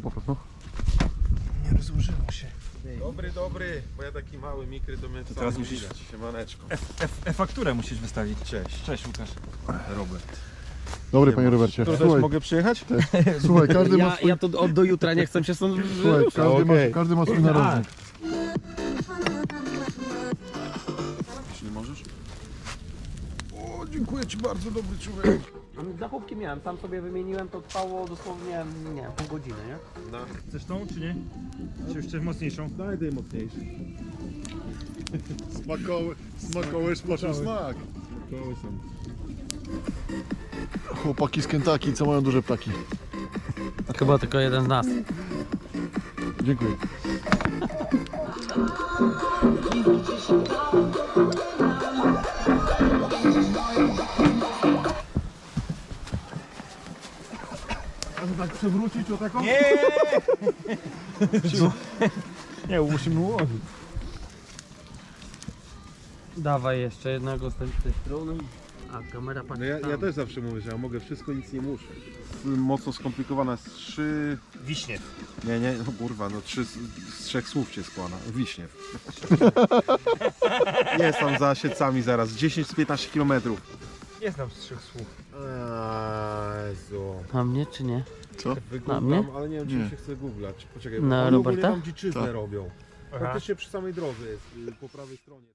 poszło po prostu. Nie rozłożyło się. Dobry, dobry, bo ja taki mały, mikry to mnie teraz musisz- widać. Siemaneczko. E, e, E-fakturę musisz wystawić. Cześć. Cześć Łukasz. Robert. Dobry panie Robercie. Tu też mogę przyjechać? słuchaj każdy ma swój, ja to od do jutra nie chcę się stąd słuchaj, każdy, ma, każdy ma swój narodnik. Tak. Jeśli możesz. O, dziękuję ci bardzo, dobry człowiek. Zachówki miałem, tam sobie wymieniłem, to trwało dosłownie, nie wiem, pół godziny, nie? No. Chcesz tą czy nie? Czy jeszcze mocniejszą? Daj tej mocniejszy. Smakoły, smakoły, spoczył smak. Koły są. Chłopaki z Kentucky, co mają duże ptaki. Chyba tylko jeden z nas. Dziękuję. Tak przewrócić o taką? Nie! nie, musimy ułożyć. Dawaj jeszcze jednego z tej, tej strony. A, kamera patrzy No ja, tam. ja też zawsze mówię, że ja mogę wszystko, nic nie muszę. Mocno skomplikowana z trzy... Wiśnie. Nie, nie, no kurwa, no trzy, z, z trzech słów się składa. Wiśniew. Jest tam za siecami zaraz, 10-15 kilometrów. Nie znam z trzech słów. Jezu. Na mnie czy nie? Co? Wygooglam, mnie? ale nie wiem, czy Nie. mi się chce googlać. Poczekaj, Na bo oni ogólnie Roberta? tam dziczyznę Tak. robią. Aha. Praktycznie przy samej drodze jest, y, po prawej stronie.